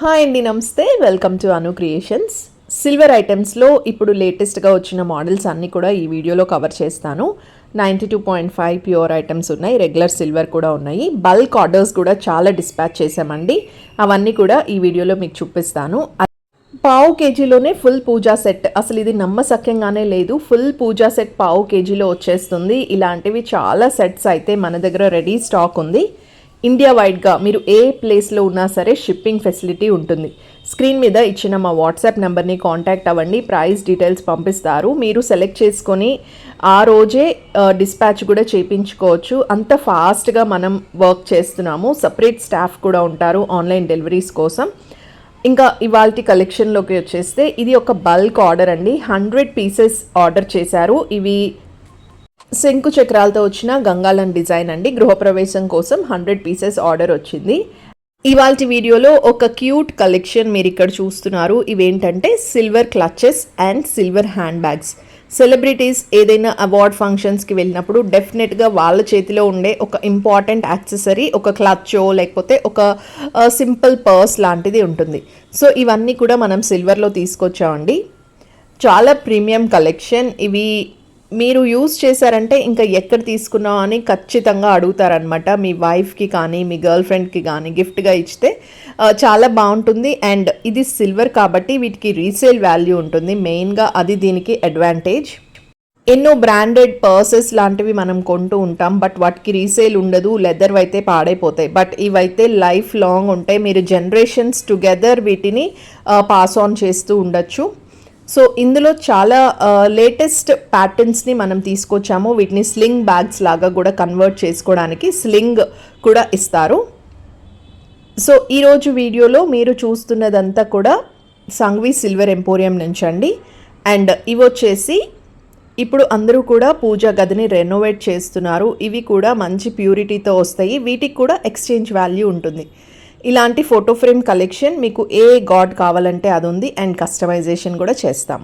Hi అండి నమస్తే. Welcome to Anu creations silver ఐటమ్స్లో ఇప్పుడు లేటెస్ట్గా వచ్చిన మోడల్స్ అన్నీ కూడా ఈ వీడియోలో కవర్ చేస్తాను. Ninety two point five pure items ఉన్నాయి రెగ్యులర్ సిల్వర్ కూడా ఉన్నాయి. బల్క్ ఆర్డర్స్ కూడా చాలా డిస్పాచ్ చేశామండి. అవన్నీ కూడా ఈ వీడియోలో మీకు చూపిస్తాను. పావు కేజీలోనే ఫుల్ పూజా సెట్ అసలు ఇది నమ్మసక్యంగానే లేదు. ఫుల్ పూజా సెట్ పావు కేజీలో వచ్చేస్తుంది. ఇలాంటివి చాలా సెట్స్ అయితే మన దగ్గర రెడీ స్టాక్ ఉంది. ఇండియా వైడ్గా మీరు ఏ ప్లేస్లో ఉన్నా సరే షిప్పింగ్ ఫెసిలిటీ ఉంటుంది. స్క్రీన్ మీద ఇచ్చిన మా వాట్సాప్ నెంబర్ని కాంటాక్ట్ అవ్వండి. ప్రైస్ డీటెయిల్స్ పంపిస్తారు. మీరు సెలెక్ట్ చేసుకొని ఆ రోజే డిస్పాచ్ కూడా చేయించుకోవచ్చు అంత ఫాస్ట్గా మనం వర్క్ చేస్తున్నాము. సపరేట్ స్టాఫ్ కూడా ఉంటారు ఆన్లైన్ డెలివరీస్ కోసం. ఇంకా ఇవాల్టి కలెక్షన్లోకి వచ్చేస్తే ఇది ఒక బల్క్ ఆర్డర్ అండి. హండ్రెడ్ పీసెస్ ఆర్డర్ చేశారు. ఇవి శంకు చక్రాలతో వచ్చిన గంగాలం డిజైన్ అండి. గృహప్రవేశం కోసం హండ్రెడ్ పీసెస్ ఆర్డర్ వచ్చింది. ఇవాల్టి వీడియోలో ఒక క్యూట్ కలెక్షన్ మీరు ఇక్కడ చూస్తున్నారు. ఇవేంటంటే silver clutches and silver hand bags celebrities ఏదైనా అవార్డ్ ఫంక్షన్స్కి వెళ్ళినప్పుడు డెఫినెట్గా వాళ్ళ చేతిలో ఉండే ఒక ఇంపార్టెంట్ యాక్సెసరీ ఒక క్లచ్చో లేకపోతే ఒక సింపుల్ పర్స్ లాంటిది ఉంటుంది. సో ఇవన్నీ కూడా మనం సిల్వర్లో తీసుకొచ్చామండి. చాలా ప్రీమియం కలెక్షన్. ఇవి మీరు యూజ్ చేశారంటే ఇంకా ఎక్కడ తీసుకున్నావు అని ఖచ్చితంగా అడుగుతారనమాట మీ వైఫ్కి కానీ మీ గర్ల్ ఫ్రెండ్కి కానీ గిఫ్ట్గా ఇస్తే చాలా బాగుంటుంది. అండ్ ఇది సిల్వర్ కాబట్టి వీటికి రీసేల్ వాల్యూ ఉంటుంది. మెయిన్గా అది దీనికి అడ్వాంటేజ్ ఎన్నో బ్రాండెడ్ పర్సెస్ లాంటివి మనం కొంటూ ఉంటాం. బట్ వాటికి రీసేల్ ఉండదు లెదర్ అయితే పాడైపోతాయి. బట్ ఇవైతే లైఫ్ లాంగ్ ఉంటాయి. మీరు జనరేషన్స్ టుగెదర్ వీటిని పాస్ ఆన్ చేస్తూ ఉండొచ్చు. సో ఇందులో చాలా లేటెస్ట్ ప్యాటర్న్స్ని మనం తీసుకొచ్చాము. వీటిని స్లింగ్ బ్యాగ్స్ లాగా కూడా కన్వర్ట్ చేసుకోవడానికి స్లింగ్ కూడా ఇస్తారు. సో ఈరోజు వీడియోలో మీరు చూస్తున్నదంతా కూడా సంఘవి సిల్వర్ ఎంపోరియం నుంచి అండి. అండ్ ఇవి వచ్చేసి ఇప్పుడు అందరూ కూడా పూజా గదిని రెనోవేట్ చేస్తున్నారు. ఇవి కూడా మంచి ప్యూరిటీతో వస్తాయి. వీటికి కూడా ఎక్స్చేంజ్ వాల్యూ ఉంటుంది. ఇలాంటి ఫోటో ఫ్రేమ్ కలెక్షన్ మీకు ఏ గాడ్ కావాలంటే అది ఉంది అండ్ కస్టమైజేషన్ కూడా చేస్తాం.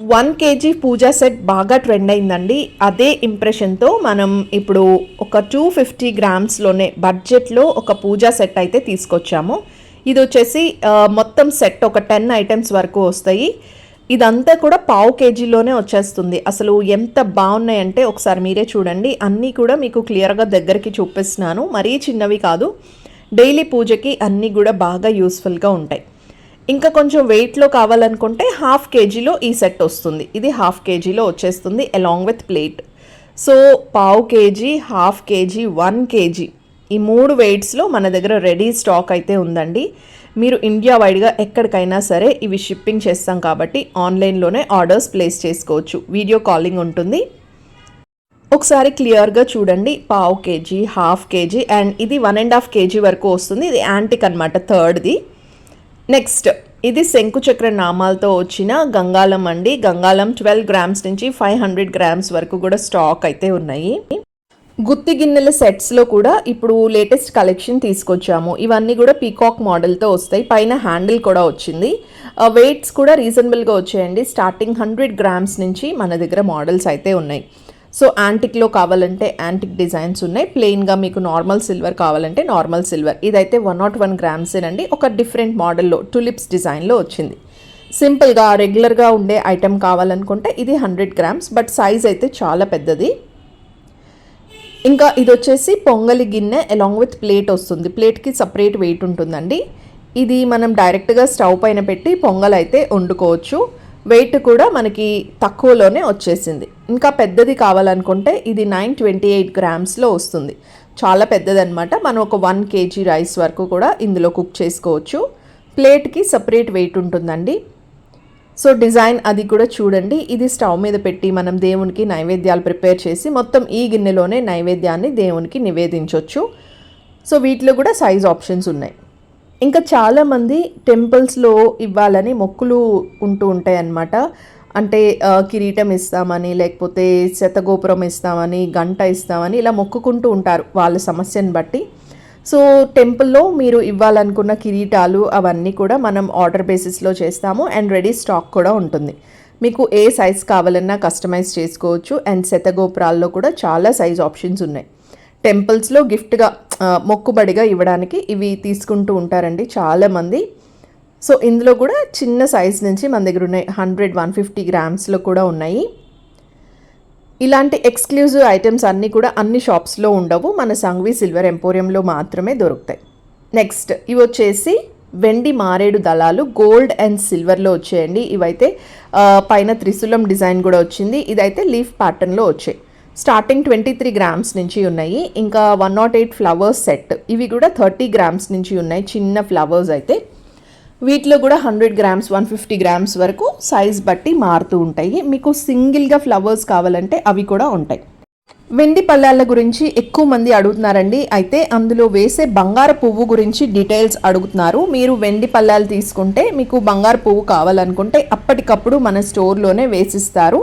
వన్ కేజీ పూజా సెట్ బాగా ట్రెండ్ అయిందండి. అదే ఇంప్రెషన్తో మనం ఇప్పుడు ఒక టూ ఫిఫ్టీ గ్రామ్స్లోనే బడ్జెట్లో ఒక పూజా సెట్ అయితే తీసుకొచ్చాము. ఇది వచ్చేసి మొత్తం సెట్ ఒక టెన్ ఐటమ్స్ వరకు వస్తాయి. ఇదంతా కూడా పావు కేజీలోనే వచ్చేస్తుంది. అసలు ఎంత బాగున్నాయంటే ఒకసారి మీరే చూడండి. అన్నీ కూడా మీకు క్లియర్గా దగ్గరికి చూపిస్తున్నాను. మరీ చిన్నవి కాదు. డైలీ పూజకి అన్నీ కూడా బాగా యూస్ఫుల్గా ఉంటాయి. ఇంకా కొంచెం వెయిట్లో కావాలనుకుంటే హాఫ్ కేజీలో ఈ సెట్ వస్తుంది. ఇది హాఫ్ కేజీలో వచ్చేస్తుంది అలాంగ్ విత్ ప్లేట్. సో పావు KG half KG one KG ఈ మూడు వెయిట్స్లో మన దగ్గర రెడీ స్టాక్ అయితే ఉందండి. మీరు ఇండియా వైడ్గా ఎక్కడికైనా సరే ఇవి షిప్పింగ్ చేస్తాం కాబట్టి ఆన్లైన్లోనే ఆర్డర్స్ ప్లేస్ చేసుకోవచ్చు. వీడియో కాలింగ్ ఉంటుంది. ఒకసారి క్లియర్గా చూడండి. పావు కేజీ హాఫ్ కేజీ అండ్ ఇది వన్ అండ్ హాఫ్ కేజీ వరకు వస్తుంది. ఇది యాంటిక్ అనమాట థర్డ్ది. నెక్స్ట్ ఇది శంకుచక్ర నామాలతో వచ్చిన గంగాలం అండి. గంగాలం ట్వెల్వ్ గ్రామ్స్ నుంచి ఫైవ్ హండ్రెడ్ గ్రామ్స్ వరకు కూడా స్టాక్ అయితే ఉన్నాయి. గుత్తి గిన్నెల సెట్స్లో కూడా ఇప్పుడు లేటెస్ట్ కలెక్షన్ తీసుకొచ్చాము. ఇవన్నీ కూడా పీకాక్ మోడల్తో వస్తాయి. పైన హ్యాండిల్ కూడా వచ్చింది. వెయిట్స్ కూడా రీజనబుల్గా వచ్చాయండి. స్టార్టింగ్ హండ్రెడ్ గ్రామ్స్ నుంచి మన దగ్గర మోడల్స్ అయితే ఉన్నాయి. సో యాంటిక్లో కావాలంటే యాంటిక్ డిజైన్స్ ఉన్నాయి. ప్లెయిన్గా మీకు నార్మల్ సిల్వర్ కావాలంటే నార్మల్ సిల్వర్. ఇదైతే వన్ నాట్ వన్ గ్రామ్సేనండి ఒక డిఫరెంట్ మోడల్లో టులిప్స్ డిజైన్లో వచ్చింది. సింపుల్గా రెగ్యులర్గా ఉండే ఐటెం కావాలనుకుంటే ఇది హండ్రెడ్ గ్రామ్స్ బట్ సైజ్ అయితే చాలా పెద్దది. ఇంకా ఇది వచ్చేసి పొంగలి గిన్నె అలాంగ్ విత్ ప్లేట్ వస్తుంది. ప్లేట్కి సపరేట్ వెయిట్ ఉంటుందండి. ఇది మనం డైరెక్ట్గా స్టవ్ పైన పెట్టి పొంగల్ అయితే వండుకోవచ్చు. వెయిట్ కూడా మనకి తక్కువలోనే వచ్చేసింది. ఇంకా పెద్దది కావాలనుకుంటే ఇది నైన్ ట్వంటీ ఎయిట్ గ్రామ్స్లో వస్తుంది. చాలా పెద్దదన్నమాట. మనం ఒక వన్ కేజీ రైస్ వరకు కూడా ఇందులో కుక్ చేసుకోవచ్చు. ప్లేట్కి సపరేట్ వెయిట్ ఉంటుందండి. సో డిజైన్ అది కూడా చూడండి. ఇది స్టవ్ మీద పెట్టి మనం దేవునికి నైవేద్యాలు ప్రిపేర్ చేసి మొత్తం ఈ గిన్నెలోనే నైవేద్యాన్ని దేవునికి నివేదించవచ్చు సో వీటిలో కూడా సైజ్ ఆప్షన్స్ ఉన్నాయి. ఇంకా చాలామంది టెంపుల్స్లో ఇవ్వాలని మొక్కులు ఉంటూ ఉంటాయన్నమాట. అంటే కిరీటం ఇస్తామని లేకపోతే శతగోపురం ఇస్తామని గంట ఇస్తామని ఇలా మొక్కుకుంటూ ఉంటారు వాళ్ళ సమస్యను బట్టి. సో టెంపుల్లో మీరు ఇవ్వాలనుకున్న కిరీటాలు అవన్నీ కూడా మనం ఆర్డర్ బేసిస్లో చేస్తాము అండ్ రెడీ స్టాక్ కూడా ఉంటుంది. మీకు ఏ సైజ్ కావాలన్నా కస్టమైజ్ చేసుకోవచ్చు అండ్ శతగోపురాల్లో కూడా చాలా సైజ్ ఆప్షన్స్ ఉన్నాయి. టెంపుల్స్లో గిఫ్ట్గా మొక్కుబడిగా ఇవ్వడానికి ఇవి తీసుకుంటూ ఉంటారండి చాలామంది. సో ఇందులో కూడా చిన్న సైజ్ నుంచి మన దగ్గర ఉన్నాయి హండ్రెడ్ వన్ ఫిఫ్టీ గ్రామ్స్లో కూడా ఉన్నాయి. ఇలాంటి ఎక్స్క్లూజివ్ ఐటమ్స్ అన్నీ కూడా అన్ని షాప్స్లో ఉండవు. మన సంఘవి సిల్వర్ ఎంపోరియంలో మాత్రమే దొరుకుతాయి. నెక్స్ట్ ఇవి వచ్చేసి వెండి మారేడు దళాలు గోల్డ్ అండ్ సిల్వర్లో వచ్చాయండి. ఇవైతే పైన త్రిశూలం డిజైన్ కూడా వచ్చింది. ఇదైతే లీఫ్ ప్యాటర్న్లో వచ్చాయి. స్టార్టింగ్ ట్వంటీ త్రీ గ్రామ్స్ నుంచి ఉన్నాయి. ఇంకా one nought eight flowers set. ఇవి కూడా థర్టీ గ్రామ్స్ నుంచి ఉన్నాయి. చిన్న ఫ్లవర్స్ అయితే. వీటిలో కూడా hundred grams one fifty grams వరకు సైజ్ బట్టి మారుతూ ఉంటాయి. మీకు సింగిల్గా ఫ్లవర్స్ కావాలంటే అవి కూడా ఉంటాయి. వెండి పళ్ళాల గురించి ఎక్కువ మంది అడుగుతున్నారండి. అయితే అందులో వేసే బంగారు పువ్వు గురించి డీటెయిల్స్ అడుగుతున్నారు. మీరు వెండి పళ్ళాలు తీసుకుంటే మీకు బంగారు పువ్వు కావాలనుకుంటే అప్పటికప్పుడు మన స్టోర్లోనే వేసిస్తారు.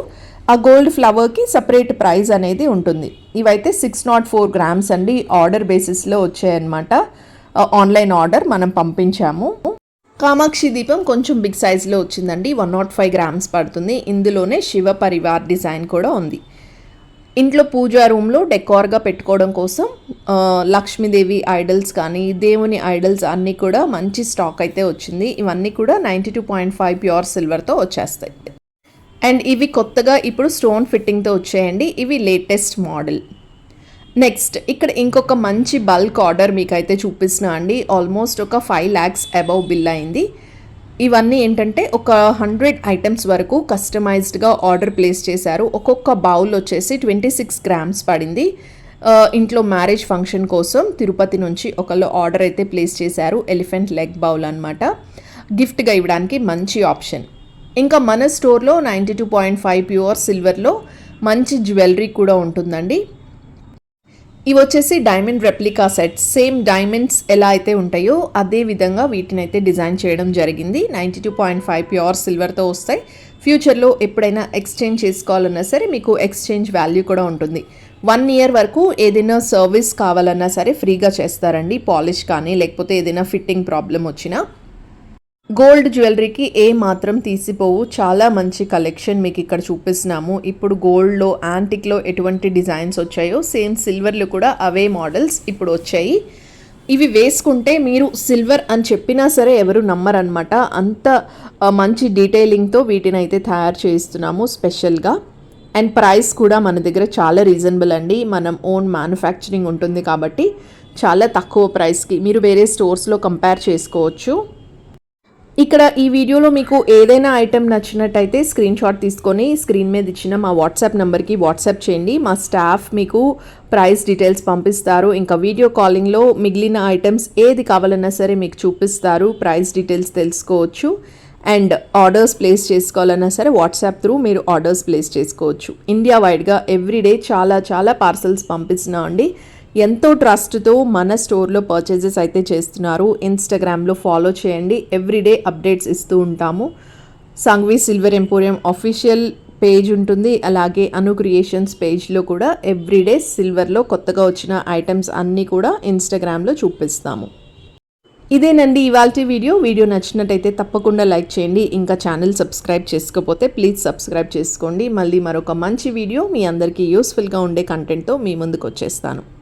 ఆ గోల్డ్ ఫ్లవర్కి సపరేట్ ప్రైస్ అనేది ఉంటుంది. ఇవైతే సిక్స్ నాట్ ఫోర్ గ్రామ్స్ అండి. ఆర్డర్ బేసిస్లో వచ్చాయన్నమాట. ఆన్లైన్ ఆర్డర్ మనం పంపించాము. కామాక్షి దీపం కొంచెం బిగ్ సైజులో వచ్చిందండి. వన్ నాట్ ఫైవ్ గ్రామ్స్ పడుతుంది. ఇందులోనే శివ పరివార్ డిజైన్ కూడా ఉంది. ఇంట్లో పూజా రూమ్లో డెకార్గా పెట్టుకోవడం కోసం లక్ష్మీదేవి ఐడల్స్ కానీ దేవుని ఐడల్స్ అన్నీ కూడా మంచి స్టాక్ అయితే వచ్చింది. ఇవన్నీ కూడా ninety two point five pure సిల్వర్తో వచ్చేస్తాయి. అండ్ ఇవి కొత్తగా ఇప్పుడు స్టోన్ ఫిట్టింగ్తో వచ్చాయండి. ఇవి లేటెస్ట్ మోడల్ నెక్స్ట్ ఇక్కడ ఇంకొక మంచి బల్క్ ఆర్డర్ మీకైతే చూపిస్తున్నా అండి. ఆల్మోస్ట్ ఒక ఫైవ్ ల్యాక్స్ అబౌవ్ బిల్ అయింది. ఇవన్నీ ఏంటంటే ఒక హండ్రెడ్ ఐటమ్స్ వరకు కస్టమైజ్డ్గా ఆర్డర్ ప్లేస్ చేశారు. ఒక్కొక్క బౌల్ వచ్చేసి ట్వంటీ సిక్స్ గ్రామ్స్ పడింది ఇంట్లో మ్యారేజ్ ఫంక్షన్ కోసం తిరుపతి నుంచి ఒకళ్ళు ఆర్డర్ అయితే ప్లేస్ చేశారు. ఎలిఫెంట్ లెగ్ బౌల్ అనమాట గిఫ్ట్గా ఇవ్వడానికి మంచి ఆప్షన్ ఇంకా మన స్టోర్లో ninety two point five pure సిల్వర్లో మంచి జ్యువెలరీ కూడా ఉంటుందండి. ఇవి వచ్చేసి diamond replica sets. Same diamonds ఎలా అయితే ఉంటాయో అదే విధంగా వీటిని అయితే డిజైన్ చేయడం జరిగింది. Ninety two point five pure సిల్వర్తో వస్తాయి. ఫ్యూచర్లో ఎప్పుడైనా ఎక్స్చేంజ్ చేసుకోవాలన్నా సరే మీకు ఎక్స్చేంజ్ వాల్యూ కూడా ఉంటుంది. వన్ ఇయర్ వరకు ఏదైనా సర్వీస్ కావాలన్నా సరే ఫ్రీగా చేస్తారండి. పాలిష్ కానీ లేకపోతే ఏదైనా ఫిట్టింగ్ ప్రాబ్లం వచ్చినా. గోల్డ్ జ్యువెలరీకి ఏ మాత్రం తీసిపోవు. చాలా మంచి కలెక్షన్ మీకు ఇక్కడ చూపిస్తున్నాము. ఇప్పుడు గోల్డ్లో యాంటిక్లో ఎటువంటి డిజైన్స్ వచ్చాయో సేమ్ సిల్వర్లో కూడా అవే మోడల్స్ ఇప్పుడు వచ్చాయి. ఇవి వేసుకుంటే మీరు సిల్వర్ అని చెప్పినా సరే ఎవరు నమ్మరనమాట అంత మంచి డీటెయిలింగ్తో వీటిని అయితే తయారు చేయిస్తున్నాము స్పెషల్గా. అండ్ ప్రైస్ కూడా మన దగ్గర చాలా రీజనబుల్ అండి. మనం ఓన్ మ్యానుఫ్యాక్చరింగ్ ఉంటుంది కాబట్టి చాలా తక్కువ ప్రైస్కి. మీరు వేరే స్టోర్స్లో కంపేర్ చేసుకోవచ్చు. ఇక్కడ ఈ వీడియోలో మీకు ఏదైనా ఐటెం నచ్చినట్టయితే స్క్రీన్ షాట్ తీసుకొని స్క్రీన్ మీద ఇచ్చిన మా వాట్సాప్ నెంబర్కి వాట్సాప్ చేయండి. మా స్టాఫ్ మీకు ప్రైస్ డీటెయిల్స్ పంపిస్తారు. ఇంకా వీడియో కాలింగ్లో మిగిలిన ఐటమ్స్ ఏది కావాలన్నా సరే మీకు చూపిస్తారు. ప్రైస్ డీటెయిల్స్ తెలుసుకోవచ్చు. అండ్ ఆర్డర్స్ ప్లేస్ చేసుకోవాలన్నా సరే వాట్సాప్ త్రూ మీరు ఆర్డర్స్ ప్లేస్ చేసుకోవచ్చు. ఇండియా వైడ్గా ఎవ్రీడే చాలా చాలా పార్సల్స్ పంపిస్తున్నాం అండి ఎంతో ట్రస్ట్తో మన స్టోర్లో పర్చేజెస్ అయితే చేస్తున్నారు. ఇన్స్టాగ్రామ్లో ఫాలో చేయండి. ఎవ్రీడే అప్డేట్స్ ఇస్తూ ఉంటాము. Sanghavi silver emporium official page ఉంటుంది. అలాగే అను క్రియేషన్స్ పేజ్లో కూడా ఎవ్రీడే సిల్వర్లో కొత్తగా వచ్చిన ఐటమ్స్ అన్నీ కూడా ఇన్స్టాగ్రామ్లో చూపిస్తాము. ఇదేనండి ఇవాళ వీడియో. వీడియో నచ్చినట్టయితే తప్పకుండా లైక్ చేయండి. ఇంకా ఛానల్ సబ్స్క్రైబ్ చేసుకోకపోతే ప్లీజ్ సబ్స్క్రైబ్ చేసుకోండి. మళ్ళీ మరొక మంచి వీడియో మీ అందరికీ యూస్ఫుల్గా ఉండే కంటెంట్తో మీ ముందుకు వచ్చేస్తాను